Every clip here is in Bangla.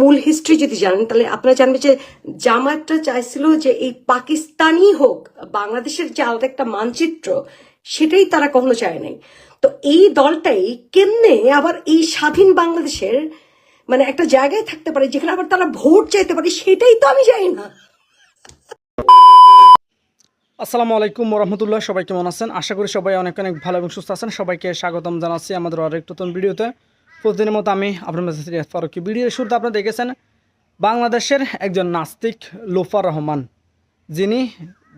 মূল হিস্ট্রি যদি জানেন, তাহলে আপনারা জানবেন যে জামায়াতটা চাইছিল যে এই পাকিস্তানি হোক, বাংলাদেশের যে আলাদা একটা মানচিত্র, সেটাই তারা কখনো চায় নাই। তো এই দলটাই কেমনে আবার এই স্বাধীন বাংলাদেশের মানে একটা জায়গায় থাকতে পারে, যেখানে আবার তারা ভোট চাইতে পারে, সেটাই তো আমি জানি না। আসসালামু আলাইকুম রহমতুল্লাহ সবাই কেমন আছেন? আশা করি সবাই অনেক অনেক ভালো এবং সুস্থ আছেন। সবাইকে স্বাগতম জানাচ্ছি আমাদের আরেক নতুন ভিডিওতে। প্রতিদিনের মতো আমি আপনার মেসেজ ফারুকি ভিডিওর শুরুতে আপনারা দেখেছেন, বাংলাদেশের একজন নাস্তিক লোফার রহমান। যিনি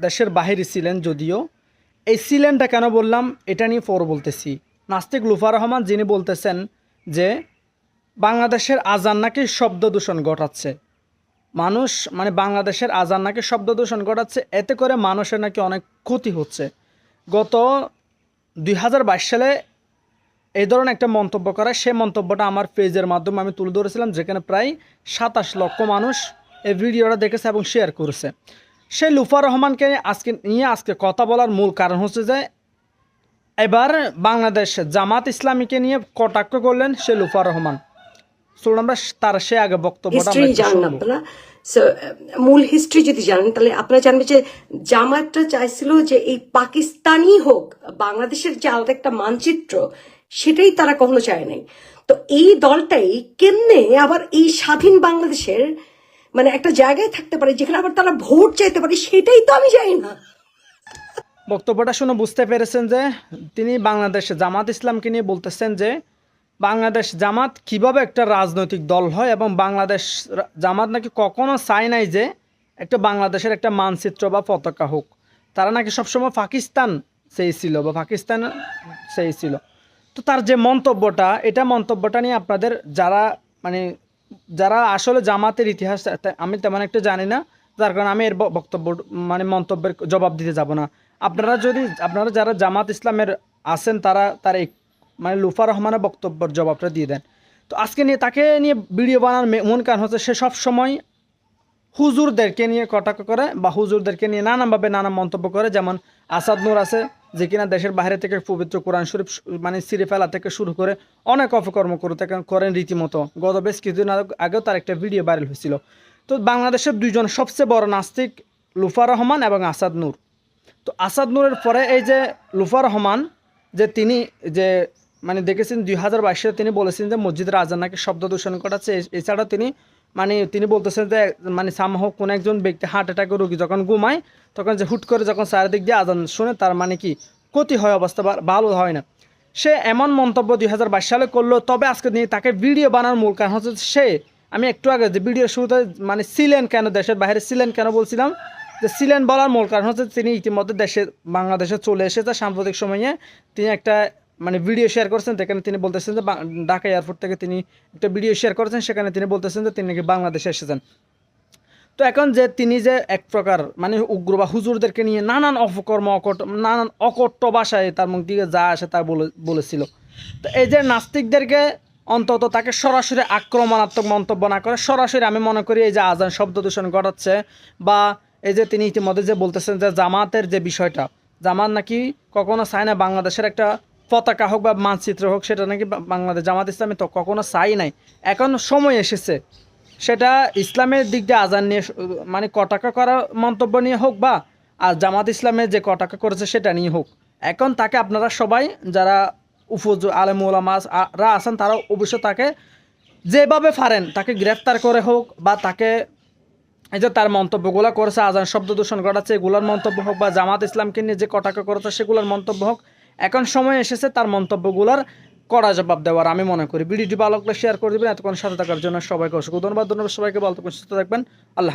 দেশের বাহিরে ছিলেন যদিও, এই ছিলেনটা কেন বললাম, এটা নিয়ে পর বলতেছি। নাস্তিক লুফার রহমান যিনি বলতেছেন যে, বাংলাদেশের আজান নাকি শব্দ দূষণ ঘটাচ্ছে। মানুষ মানে বাংলাদেশের আজান নাকি শব্দ দূষণ ঘটাচ্ছে, এতে করে মানুষের নাকি অনেক ক্ষতি হচ্ছে। গত দুই হাজার বাইশ সালে এই ধরনের একটা মন্তব্য করে। সে মন্তব্যটা আমার পেজের মাধ্যমে আমি তুলে ধরেছিলাম যেখানে প্রায় সাতাশ লক্ষ মানুষ এই ভিডিওটা দেখেছে এবং শেয়ার করেছে। সেই লুফার রহমানকে আজকে নিয়ে আজকে কথা বলার মূল কারণ হচ্ছে যে এবার বাংলাদেশ জামাত ইসলামীকে নিয়ে কটাক্ষ করলেন সে লুফার রহমান। চলুন আমরা তার সে আগে বক্তব্যটা জানেন আপনারা? মূল হিস্ট্রি যদি জানেন তাহলে আপনারা জানবেন যে জামায়াতটা চাইছিল যে এই পাকিস্তানি হোক বাংলাদেশের যে আলাদা একটা মানচিত্র সেটাই তারা কখনো চায় নাই। তো এই দলটাই কেমনে আবার এই স্বাধীন বাংলাদেশের মানে একটা জায়গায় থাকতে পারে, যেখানে আবার তারা ভোট চাইতে পারে, সেটাই তো আমি চাই না। বক্তব্যটা শুনে বুঝতে পেরেছেন যে তিনি বাংলাদেশ জামাত ইসলামকে নিয়ে বলতেছেন যে বাংলাদেশ জামাত কীভাবে একটা রাজনৈতিক দল হয় এবং বাংলাদেশ জামাত নাকি কখনো চায় নাই যে একটা বাংলাদেশের একটা মানচিত্র বা পতাকা হোক। তারা নাকি সবসময় পাকিস্তান চেয়েছিল বা পাকিস্তান চেয়েছিল। তো তার যে মন্তব্যটা, এটা মন্তব্যটা নিয়ে আপনাদের যারা মানে যারা আসলে জামাতের ইতিহাস, আমি তেমন একটা জানি না, যার কারণে আমি এর বক্তব্য মানে মন্তব্যের জবাব দিতে যাব না। আপনারা যদি, আপনারা যারা জামাত ইসলামের আছেন, তারা তার এই মানে লুফা রহমানের বক্তব্যের জবাবটা দিয়ে দেন। তো আজকে নিয়ে তাকে নিয়ে ভিডিও বানানোর মে- মূল কারণ হচ্ছে সে সব সময় হুজুরদেরকে নিয়ে কটাক্ষ করে বা হুজুরদেরকে নিয়ে নানানভাবে নানা মন্তব্য করে, যেমন আসাদ নূর আছে যে কিনা দেশের বাইরে থেকে পবিত্র কোরআন শরীফ মানে সিঁড়ি ফেলা থেকে শুরু করে অনেক অপকর্ম করেন রীতিমতো। গত বেশ কিছুদিন আগ- আগেও তার একটা ভিডিও ভাইরাল হয়েছিল। তো বাংলাদেশের দুইজন সবচেয়ে বড় নাস্তিক লুফা রহমান এবং আসাদ নূর। তো আসাদ নূরের পরে এই যে লুফা রহমান যে তিনি যে মানে দেখেছেন দুই হাজার বাইশ তিনি বলেছেন যে মসজিদের আজান নাকি শব্দ দূষণ ঘটাচ্ছে এছাড়া তিনি মানে তিনি বলতেছেন যে মানে সামহ কোনো একজন ব্যক্তি হার্ট অ্যাটাকের রোগী যখন ঘুমায়, তখন যে হুট করে যখন চারিদিক দিয়ে আজান শুনে তার মানে কি ক্ষতি হয়, অবস্থা ভালো হয় না। সে এমন মন্তব্য দুই হাজার বাইশ সালে করল, তবে আজকে নিয়ে তাকে ভিডিও বানানোর মূল কারণ হচ্ছে সে আমি একটু আগে যে ভিডিও শুরুতে মানে ছিলেন কেন দেশের বাইরে ছিলেন কেন বলছিলাম, যে ছিলেন বলার মূল কারণ হচ্ছে তিনি ইতিমধ্যে দেশে বাংলাদেশে চলে এসেছে। সাম্প্রতিক সময়ে তিনি একটা মানে ভিডিও শেয়ার করেছেন সেখানে তিনি বলতেছেন যে ঢাকা এয়ারপোর্ট থেকে তিনি একটা ভিডিও শেয়ার করেছেন, সেখানে তিনি বলতেছেন যে তিনি নাকি বাংলাদেশে এসেছেন। তো এখন যে তিনি যে এক প্রকার মানে উগ্র বা হুজুরদেরকে নিয়ে নানান অপকর্ম, অকট, নানান অকট্য ভাষায় তার মুখ দিকে যা আসে তা বলে, বলেছিল। তো এই যে নাস্তিকদেরকে অন্তত তাকে সরাসরি আক্রমণাত্মক মন্তব্য না করে, সরাসরি আমি মনে করি এই যে আজান শব্দ দূষণ ঘটাচ্ছে, বা এই যে তিনি ইতিমধ্যে যে বলতেছেন যে জামাতের যে বিষয়টা, জামাত নাকি কখনো চায় না বাংলাদেশের একটা পতাকা হোক বা মানচিত্র হোক, সেটা নাকি বাংলাদেশ জামাত ইসলামী তো কখনো চাই নাই। এখন সময় এসেছে। সেটা ইসলামের দিক দিয়ে আজান নিয়ে মানে কটাকা করা মন্তব্য নিয়ে হোক বা, আর জামাত ইসলামের যে কটাকা করেছে সেটা নিয়ে হোক। এখন তাকে আপনারা সবাই যারা উফুজ আলেম ওলামারা আছেন তারা অবশ্য তাকে যেভাবে পারেন, তাকে গ্রেফতার করে হোক বা তাকে এই যে তার মন্তব্যগুলো করেছে, আজান শব্দ দূষণ ঘটাচ্ছে, এগুলোর মন্তব্য হোক বা জামাত ইসলামকে নিয়ে যে কটাকা করেছে, সেগুলোর মন্তব্য হোক এখন সময় এসেছে তার মন্তব্যগুলোর কড়া জবাব দেওয়ার। আমি মনে করি ভিডিওটি ভালো লাগলে শেয়ার করে দেবেন। এতক্ষণ সাথে থাকার জন্য সবাইকে অসংখ্য ধন্যবাদ। ধন্যবাদ সবাইকে। ভালো সুস্থ থাকবেন। আল্লাহ।